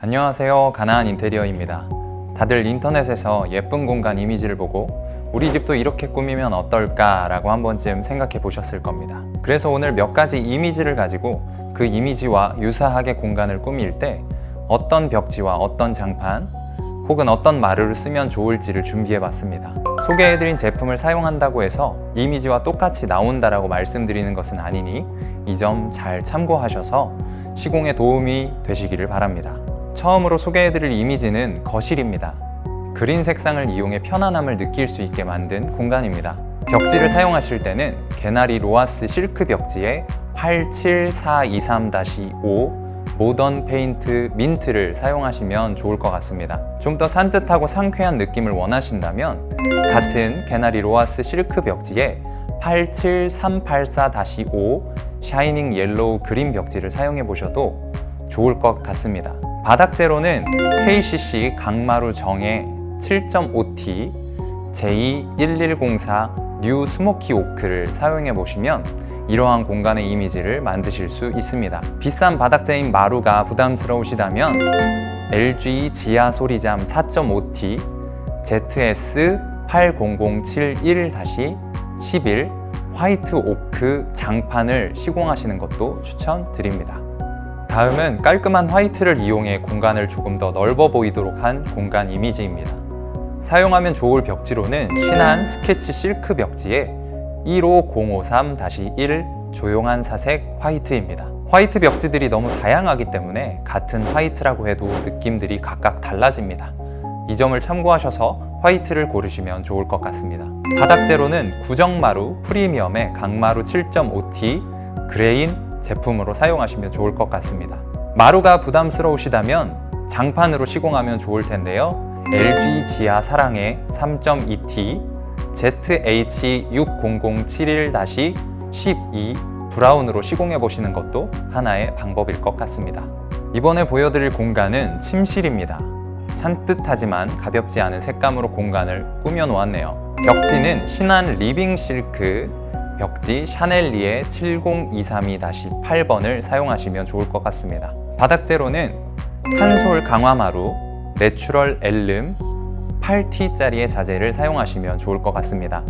안녕하세요. 가나안 인테리어입니다. 다들 인터넷에서 예쁜 공간 이미지를 보고 우리 집도 이렇게 꾸미면 어떨까 라고 한 번쯤 생각해 보셨을 겁니다. 그래서 오늘 몇 가지 이미지를 가지고 그 이미지와 유사하게 공간을 꾸밀 때 어떤 벽지와 어떤 장판 혹은 어떤 마루를 쓰면 좋을지를 준비해 봤습니다. 소개해드린 제품을 사용한다고 해서 이미지와 똑같이 나온다라고 말씀드리는 것은 아니니 이 점 잘 참고하셔서 시공에 도움이 되시기를 바랍니다. 처음으로 소개해드릴 이미지는 거실입니다. 그린 색상을 이용해 편안함을 느낄 수 있게 만든 공간입니다. 벽지를 사용하실 때는 개나리 로아스 실크 벽지에 87423-5 모던 페인트 민트를 사용하시면 좋을 것 같습니다. 좀 더 산뜻하고 상쾌한 느낌을 원하신다면 같은 개나리 로아스 실크 벽지에 87384-5 샤이닝 옐로우 그린 벽지를 사용해 보셔도 좋을 것 같습니다. 바닥 재로는 KCC 강마루 정의 7.5T J1104 뉴 스모키 오크를 사용해 보시면 이러한 공간의 이미지를 만드실 수 있습니다. 비싼 바닥재인 마루가 부담스러우시다면 LG 지하 소리잠 4.5T ZS 80071-11 화이트 오크 장판을 시공하시는 것도 추천드립니다. 다음은 깔끔한 화이트를 이용해 공간을 조금 더 넓어 보이도록 한 공간 이미지입니다. 사용하면 좋을 벽지로는 신한 스케치 실크 벽지에 15053-1 조용한 사색 화이트입니다. 화이트 벽지들이 너무 다양하기 때문에 같은 화이트라고 해도 느낌들이 각각 달라집니다. 이 점을 참고하셔서 화이트를 고르시면 좋을 것 같습니다. 바닥 재로는 구정마루 프리미엄의 강마루 7.5T 그레인 제품으로 사용하시면 좋을 것 같습니다. 마루가 부담스러우시다면 장판으로 시공하면 좋을 텐데요. LG 지하 사랑의 3.2T ZH6007-12 브라운으로 시공해 보시는 것도 하나의 방법일 것 같습니다. 이번에 보여드릴 공간은 침실입니다. 산뜻하지만 가볍지 않은 색감으로 공간을 꾸며 놓았네요. 벽지는 신한 리빙 실크 벽지 샤넬리의 70232-8번을 사용하시면 좋을 것 같습니다. 바닥재로는 한솔 강화마루 내추럴 엘름 8T짜리의 자재를 사용하시면 좋을 것 같습니다.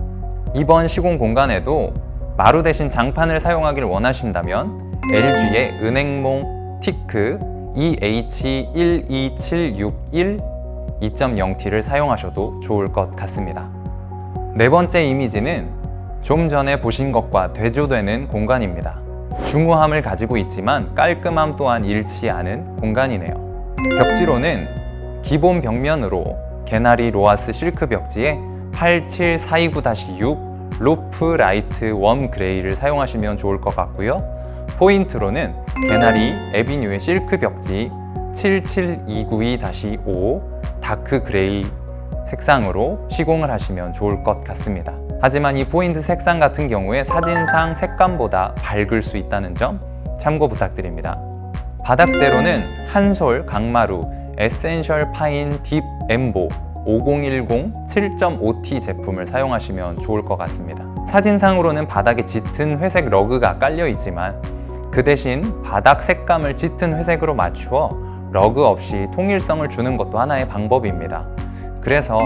이번 시공 공간에도 마루 대신 장판을 사용하길 원하신다면 LG의 은행몽 티크 EH12761 2.0T를 사용하셔도 좋을 것 같습니다. 네 번째 이미지는 좀 전에 보신 것과 대조되는 공간입니다. 중후함을 가지고 있지만 깔끔함 또한 잃지 않은 공간이네요. 벽지로는 기본 벽면으로 개나리 로아스 실크 벽지에 87429-6 로프 라이트 웜 그레이를 사용하시면 좋을 것 같고요. 포인트로는 개나리 에비뉴의 실크 벽지 77292-5 다크 그레이 색상으로 시공을 하시면 좋을 것 같습니다. 하지만 이 포인트 색상 같은 경우에 사진상 색감보다 밝을 수 있다는 점 참고 부탁드립니다. 바닥재로는 한솔 강마루 에센셜 파인 딥 엠보 5010 7.5T 제품을 사용하시면 좋을 것 같습니다. 사진상으로는 바닥에 짙은 회색 러그가 깔려 있지만 그 대신 바닥 색감을 짙은 회색으로 맞추어 러그 없이 통일성을 주는 것도 하나의 방법입니다. 그래서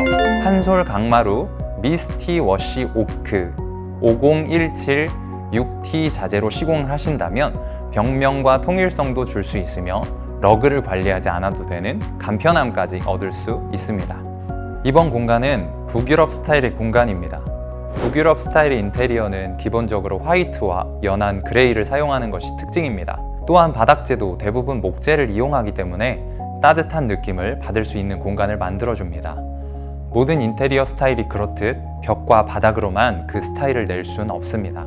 한솔 강마루 미스티 워시 오크 5017 6T 자재로 시공을 하신다면 벽면과 통일성도 줄 수 있으며 러그를 관리하지 않아도 되는 간편함까지 얻을 수 있습니다. 이번 공간은 북유럽 스타일의 공간입니다. 북유럽 스타일의 인테리어는 기본적으로 화이트와 연한 그레이를 사용하는 것이 특징입니다. 또한 바닥재도 대부분 목재를 이용하기 때문에 따뜻한 느낌을 받을 수 있는 공간을 만들어줍니다. 모든 인테리어 스타일이 그렇듯 벽과 바닥으로만 그 스타일을 낼 수는 없습니다.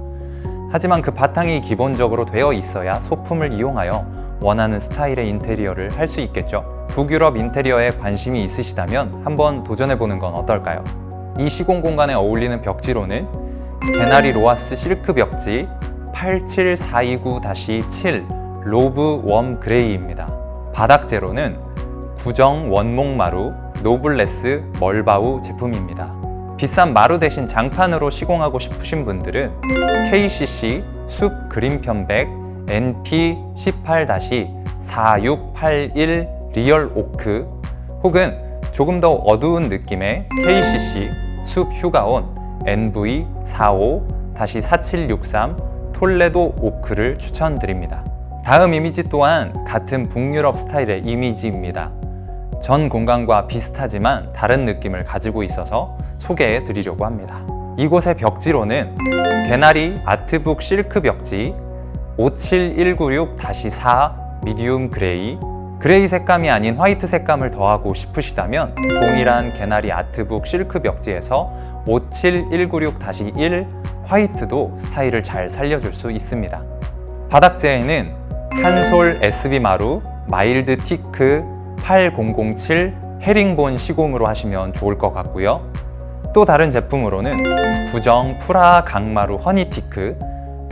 하지만 그 바탕이 기본적으로 되어 있어야 소품을 이용하여 원하는 스타일의 인테리어를 할 수 있겠죠. 북유럽 인테리어에 관심이 있으시다면 한번 도전해보는 건 어떨까요? 이 시공 공간에 어울리는 벽지로는 개나리 로아스 실크 벽지 87429-7 로브 웜 그레이입니다. 바닥재로는 구정 원목 마루 노블레스 멀바우 제품입니다. 비싼 마루 대신 장판으로 시공하고 싶으신 분들은 KCC 숲 그린 편백 NP18-4681 리얼 오크 혹은 조금 더 어두운 느낌의 KCC 숲 휴가온 NV45-4763 톨레도 오크를 추천드립니다. 다음 이미지 또한 같은 북유럽 스타일의 이미지입니다. 전 공간과 비슷하지만 다른 느낌을 가지고 있어서 소개해 드리려고 합니다. 이곳의 벽지로는 개나리 아트북 실크 벽지 57196-4 미디움 그레이 그레이 색감이 아닌 화이트 색감을 더하고 싶으시다면 동일한 개나리 아트북 실크 벽지에서 57196-1 화이트도 스타일을 잘 살려줄 수 있습니다. 바닥재에는 한솔 SB 마루 마일드 티크 8007 헤링본 시공으로 하시면 좋을 것 같고요. 또 다른 제품으로는 부정 프라 강마루 허니티크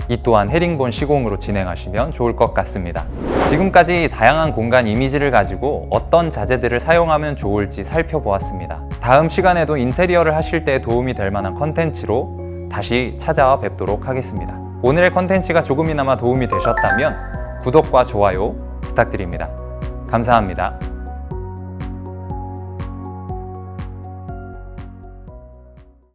이 또한 헤링본 시공으로 진행하시면 좋을 것 같습니다. 지금까지 다양한 공간 이미지를 가지고 어떤 자재들을 사용하면 좋을지 살펴보았습니다. 다음 시간에도 인테리어를 하실 때 도움이 될 만한 컨텐츠로 다시 찾아와 뵙도록 하겠습니다. 오늘의 컨텐츠가 조금이나마 도움이 되셨다면 구독과 좋아요 부탁드립니다. 감사합니다.